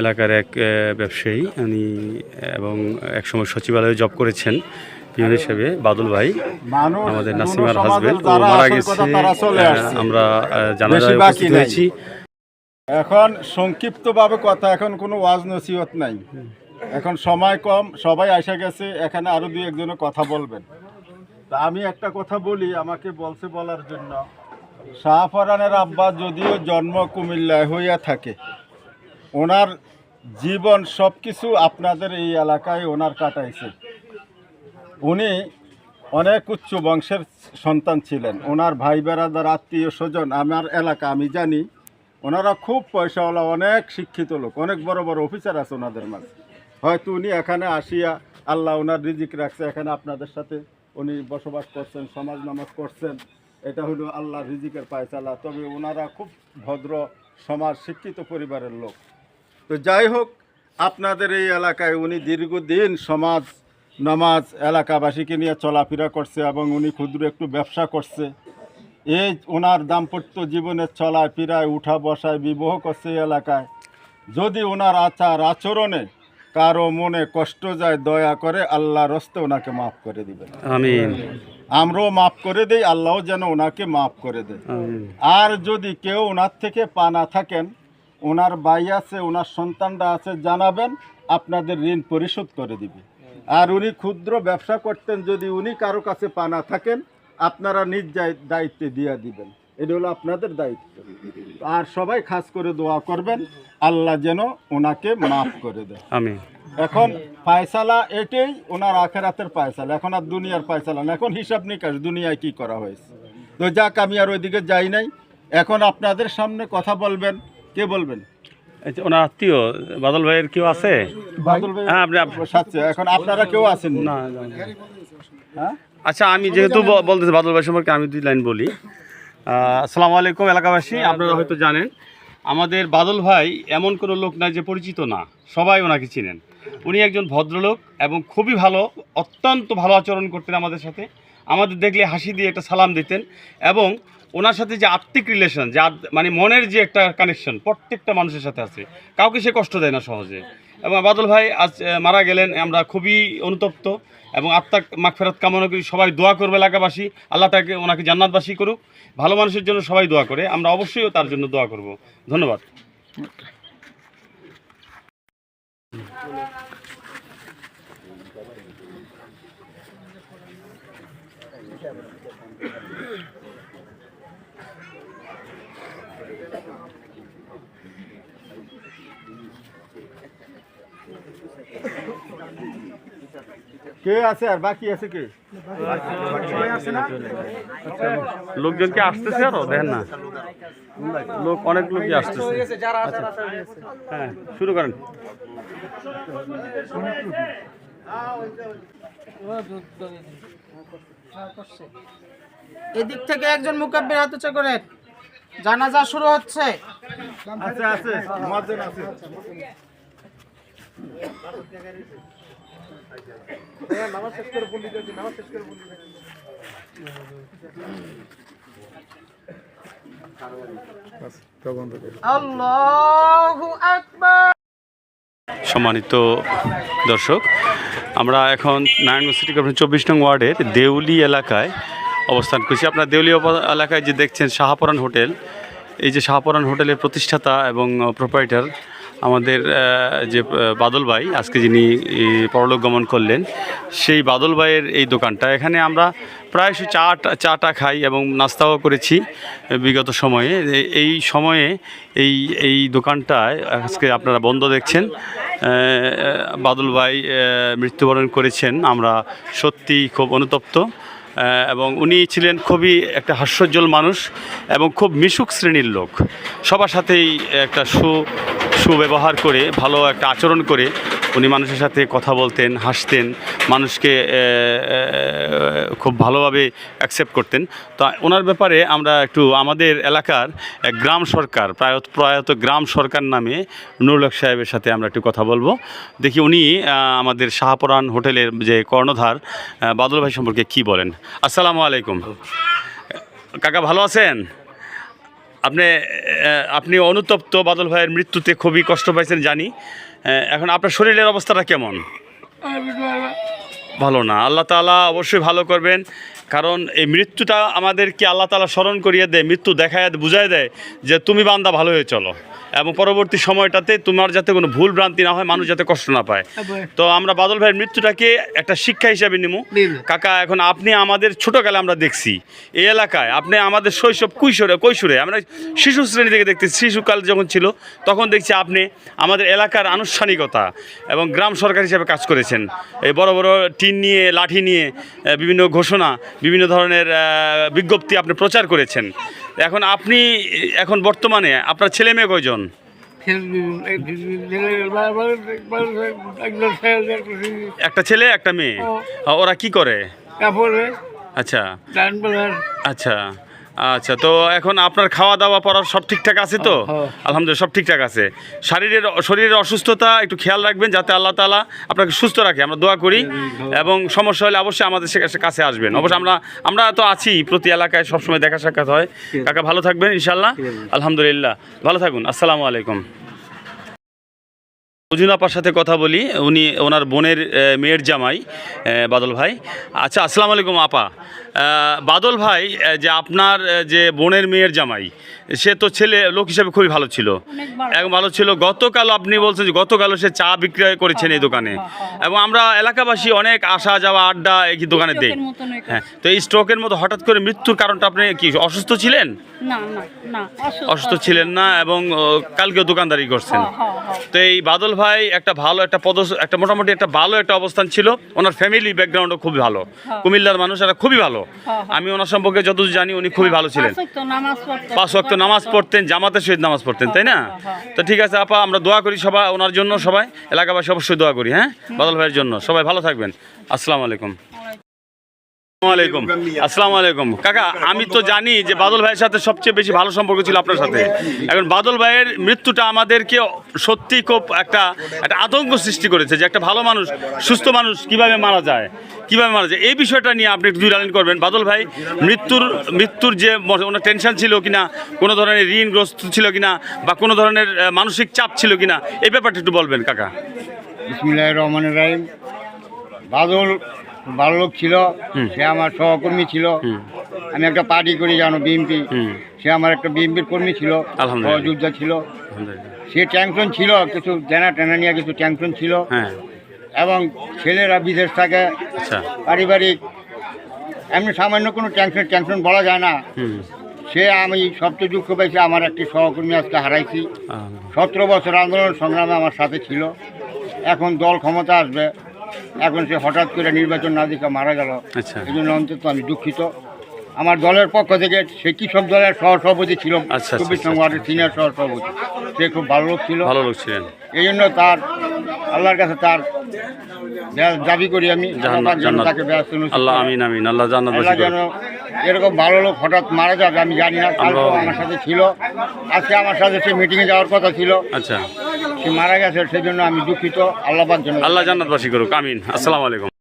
এলাকার এক ব্যবসায়ী উনি এবং একসময় সচিবালয়ে জব করেছেন পিয়ন হিসেবে বাদল ভাই আমাদের নাসিমার হাজবেন্ড ও মারা গেছে। আমরা জানাজায় উপস্থিত হয়েছি। এখন সংক্ষিপ্তভাবে কথা এখন কোনো ওয়াজ নসিহত নাই। এখন সময় কম সবাই আসা গেছে এখানে আরও দুই একজনে কথা বলবেন। তা আমি একটা কথা বলি আমাকে বলছে বলার জন্য শাহফরানের আব্বা যদিও জন্ম কুমিল্লায় হইয়া থাকে ওনার জীবন সব কিছু আপনাদের এই এলাকায় ওনার কাটাইছে। উনি অনেক উচ্চ বংশের সন্তান ছিলেন। ওনার ভাই বেড়াদার আত্মীয় স্বজন, আমার এলাকা, আমি জানি, ওনারা খুব পয়সাওয়ালা, অনেক শিক্ষিত লোক, অনেক বড় বড় অফিসার আছে ওনাদের মাঝে। হয়তো উনি এখানে আসিয়া আল্লাহ ওনার রিজিক রাখছে, এখানে আপনাদের সাথে উনি বসবাস করছেন, সমাজ নামাজ করছেন এটা হলো আল্লাহ রিজিকের পায়চালা। তবে ওনারা খুব ভদ্র, সমাজ, শিক্ষিত পরিবারের লোক। তো যাই হোক আপনাদের এই এলাকায় উনি দীর্ঘদিন সমাজ নামাজ এলাকাবাসীকে নিয়ে চলাফেরা করছে এবং উনি ক্ষুদ্র একটু ব্যবসা করছে। এই ওনার দাম্পত্য জীবনের চলায় ফিরায় উঠা বসায় বিবাহ করছে এই এলাকায়। যদি ওনার আচার আচরণে কারও মনে কষ্ট যায় দয়া করে আল্লাহ রস্তে ওনাকে মাফ করে দিবেন। আমিন। আমরাও মাফ করে দেই আল্লাহও যেন ওনাকে মাফ করে দেয়। আর যদি কেউ ওনার থেকে পানা থাকেন ওনার ভাই আছে ওনার সন্তানরা আছে জানাবেন আপনাদের ঋণ পরিশোধ করে দিবে। আর উনি ক্ষুদ্র ব্যবসা করতেন যদি উনি কারও কাছে পানা থাকেন আপনারা নিজ দায়িত্বে দিয়ে দিবেন। এটা হলো আপনাদের দায়িত্ব। আর সবাই খাস করে দোয়া করবেন আল্লাহ যেন ওনাকে মাফ করে দেয়। আমি এখন পায়সালা এটাই ওনার আখেরাতের পায়সালা। এখন আর দুনিয়ার পায়সালা না। এখন হিসাব নিকাশ দুনিয়ায় কি করা হয়েছে? তো যাক আমি আর ওইদিকে যাই নাই। এখন আপনাদের সামনে কথা বলবেন কে বলবেন? আচ্ছা, ওনার আত্মীয় বাদল ভাইয়ের কেউ আছে? হ্যাঁ আপনি এখন আপনারা কেউ আছেন? না। হ্যাঁ? আচ্ছা আমি যেহেতু বলতেছি বাদল ভাই সম্পর্কে আমি দুই লাইন বলি। আসসালামু আলাইকুম এলাকাবাসী। আপনারা হয়তো জানেন আমাদের বাদল ভাই এমন কোনো লোক নাই যে পরিচিত না। সবাই ওনাকে চিনেন। উনি একজন ভদ্রলোক এবং খুবই ভালো অত্যন্ত ভালো আচরণ করতেন আমাদের সাথে। আমাদের দেখলে হাসি দিয়ে একটা সালাম দিতেন এবং ওনার সাথে যে আত্মিক রিলেশন যে মানে মনের যে একটা কানেকশন প্রত্যেকটা মানুষের সাথে আছে। কাউকে সে কষ্ট দেয় না সহজে। এবং বাদল ভাই আজ মারা গেলেন, আমরা খুবই অনুতপ্ত এবং আত্মার মাগফেরাত কামনা করি। সবাই দোয়া করবে এলাকাবাসী। আল্লাহ তাকে, ওনাকে জান্নাতবাসী করুক। ভালো মানুষের জন্য সবাই দোয়া করে। আমরা অবশ্যই তার জন্য দোয়া করব। ধন্যবাদ। কে আছে আর বাকি আছে কে? লোকজনকে আসতেছে আরও দেখেন না। লোক অনেক লোকই আসতেছে। হ্যাঁ শুরু করেন। এদিক থেকে একজন মুকাব্বির হাত উঁচু করেন। জানাজা শুরু হচ্ছে। আছে আছে মহাজন আছে। আল্লাহু আকবার। সম্মানিত দর্শক আমরা এখন নারায়ণগঞ্জ সিটি কর্পোরেশন চব্বিশ নং ওয়ার্ডের দেউলি এলাকায় অবস্থান করছি। আপনার দেউলি অপ- এলাকায় যে দেখছেন শাহপরান হোটেল, এই যে শাহপরান হোটেলের প্রতিষ্ঠাতা এবং প্রোপাইটার আমাদের যে বাদল ভাই, আজকে যিনি পরলোক গমন করলেন, সেই বাদল ভাইয়ের এই দোকানটা। এখানে আমরা প্রায়শই চা চাটা খাই এবং নাস্তাও করেছি, বিগত সময়ে। এই সময়ে এই এই দোকানটায় আজকে আপনারা বন্ধ দেখছেন বাদল ভাই মৃত্যুবরণ করেছেন। আমরা সত্যি খুব অনুতপ্ত। এবং উনি ছিলেন খুবই একটা হাস্যজ্জ্বল মানুষ এবং খুব মিশুক শ্রেণির লোক। সবার সাথেই একটা সু, সুব্যবহার করে, ভালো একটা আচরণ করে উনি মানুষের সাথে কথা বলতেন, হাসতেন, মানুষকে খুব ভালোভাবে অ্যাকসেপ্ট করতেন। তো ওনার ব্যাপারে আমরা একটু আমাদের এলাকার গ্রাম সরকার প্রায় প্রয়াত গ্রাম সরকার নামে নুরুল সাহেবের সাথে আমরা একটু কথা বলব। দেখি উনি আমাদের শাহপরান হোটেলের যে কর্ণধার বাদল ভাই সম্পর্কে কি বলেন? আসসালামু আলাইকুম। কাকা ভালো আছেন? আপনি আপনি অনুতপ্ত বাদল ভাইয়ের মৃত্যুতে খুবই কষ্ট পাইছেন জানি। এখন আপনার শরীরের অবস্থাটা কেমন? ভালো না। আল্লাহ তাআলা অবশ্যই ভালো করবেন। কারণ এই মৃত্যুটা আমাদেরকে আল্লাহ তাআলা স্মরণ করিয়ে দেয় মৃত্যু দেখায় বুঝায় দেয় যে তুমি বান্দা ভালো হয়ে চলো। এবং পরবর্তী সময়টাতে তোমার যাতে কোনো ভুল ভ্রান্তি না হয় মানুষ যাতে কষ্ট না পায়। তো আমরা বাদল ভাইয়ের মৃত্যুটাকে একটা শিক্ষা হিসাবে নিমু। কাকা এখন আপনি আমাদের ছোটোকালে আমরা দেখছি এই এলাকায় আপনি আমাদের শৈশব কৈশোরে কৈশোরে আমরা শিশু শ্রেণি থেকে দেখতেছি শিশুকাল যখন ছিল তখন দেখছি আপনি আমাদের এলাকার আনুষ্ঠানিকতা এবং গ্রাম সরকার হিসেবে কাজ করেছেন। এই বড় বড় টিন নিয়ে লাঠি নিয়ে বিভিন্ন ঘোষণা বিভিন্ন ধরনের বিজ্ঞপ্তি আপনি প্রচার করেছেন। এখন আপনি এখন বর্তমানে আপনার ছেলে মেয়ে কয়জন? একটা ছেলে একটা মেয়ে। ওরা কি করে? আচ্ছা। আচ্ছা। আচ্ছা তো এখন আপনার খাওয়া দাওয়া পড়ার সব ঠিকঠাক আছে তো? হ্যাঁ। আলহামদুলিল্লাহ সব ঠিকঠাক আছে। শারীরের শরীরের অসুস্থতা একটু খেয়াল রাখবেন যাতে আল্লাহ তালা আপনাকে সুস্থ রাখে। আমরা দোয়া করি এবং সমস্যা হলে অবশ্যই আমাদের কাছে আসবেন। অবশ্যই আমরা আমরা তো আছি প্রতি এলাকায় সবসময় দেখা সাক্ষাৎ হয়। কাকা ভালো থাকবেন ইনশাল্লাহ আলহামদুলিল্লাহ। ভালো থাকুন আসসালামু আলাইকুম। অজুন আপার সাথে কথা বলি। উনি ওনার বোনের মেয়ের জামাই বাদল ভাই। আচ্ছা আসসালামু আলাইকুম আপা। বাদল ভাই যে আপনার যে বোনের মেয়ের জামাই সে তো ছেলে লোক হিসাবে খুবই ভালো ছিল। এবং ভালো ছিল। গতকাল আপনি বলছেন যে গতকালও সে চা বিক্রয় করেছেন এই দোকানে। এবং আমরা এলাকাবাসী অনেক আসা যাওয়া আড্ডা এই দোকানে দেই। একটা- হ্যাঁ তো এই স্ট্রোকের মতো হঠাৎ করে মৃত্যুর কারণটা আপনি কি অসুস্থ ছিলেন? অসুস্থ। ছিলেন না এবং আহ, কালকেও দোকানদারি করছেন। হ্যাঁ, হ্যাঁ, হ্যাঁ। তো এই বাদল ভাই একটা ভালো একটা পদ একটা মোটামুটি একটা ভালো একটা অবস্থান ছিল। ওনার ফ্যামিলি ব্যাকগ্রাউন্ডও খুবই ভালো। কুমিল্লার মানুষ এরা খুবই ভালো। হ্যাঁ, আমি ওনার সম্পর্কে যতদূর জানি উনি খুবই ভালো ছিলেন। পাঁচ ওয়াক্ত নামাজ নামাজ পড়তেন জামাতের সহিত নামাজ পড়তেন তাই না? তো ঠিক আছে আপা আমরা দোয়া করি সবাই ওনার জন্য সবাই এলাকাবাসী অবশ্যই দোয়া করি হ্যাঁ? বাদল ভাইয়ের জন্য। সবাই ভালো থাকবেন। আসসালামু আলাইকুম। আলাইকুম। আসসালামু আলাইকুম। কাকা, আমি তো জানি যে বাদল ভাইয়ের সাথে সবচেয়ে বেশি ভালো সম্পর্ক ছিল আপনার সাথে। এখন বাদল ভাইয়ের মৃত্যুটা আমাদেরকে সত্যি খুব একটা একটা আতঙ্ক সৃষ্টি করেছে যে একটা ভালো মানুষ, সুস্থ মানুষ কীভাবে মারা যায়, কীভাবে মারা যায়। এই বিষয়টা নিয়ে আপনি একটু দুই লাইন করবেন। বাদল ভাই, মৃত্যুর মৃত্যুর যে ওনার টেনশন ছিল কিনা, কোনো ধরনের ঋণগ্রস্ত ছিল কিনা, বা কোনো ধরনের মানসিক চাপ ছিল কিনা, এই ব্যাপারটা একটু বলবেন, কাকা। রহমান রাহিম। বাদল ভালো লোক ছিল সে আমার সহকর্মী ছিল। আমি একটা পার্টি করি জানো বিএমপি হুম। সে আমার একটা বিএমপির কর্মী ছিল। সহযোদ্ধা ছিল। সে টেনশন ছিল কিছু জানা টেনা নিয়ে কিছু টেনশন ছিল। হ্যাঁ। এবং ছেলেরা বিদেশ থাকে আচ্ছা। পারিবারিক এমনি সামান্য কোনো টেনশন টেনশন বলা যায় না। সে আমি সবচেয়ে দুঃখ পেয়েছি আমার একটি সহকর্মী আজকে হারাইছি। সতেরো বছর আন্দোলন সংগ্রামে আমার সাথে ছিল। এখন দল ক্ষমতা আসবে। এখন সে হঠাৎ করে নির্বাচন না দিকে মারা গেল। আচ্ছা। এই জন্য অন্তত আমি দুঃখিত। আমার দলের পক্ষ থেকে সে কৃষক দলের সহসভাপতি ছিল? আচ্ছা, চব্বিশ আচ্ছা, নম্বর ওয়ার্ডের সিনিয়র সহসভাপতি। সে খুব ভালো লোক ছিল। ভালো লোক ছিলেন। এই জন্য তার আল্লাহর কাছে তার দাবি করি আমি। জান্নাত আল্লাহ যেন জান্নাত। তাকে ব্যস্ত আল্লাহ। আমিন আমিন। আল্লাহ যেন এরকম ভালো লোক হঠাৎ মারা যাবে আমি জানি না। আল্লাহ- আমার সাথে ছিল। আজকে আমার সাথে সে মিটিংয়ে যাওয়ার কথা ছিল। আচ্ছা। মারা গেছে সেজন্য আমি দুঃখিত। আল্লাহ আল্লাহ জান্নাতবাসী করুক আমিন। আসসালামু আলাইকুম।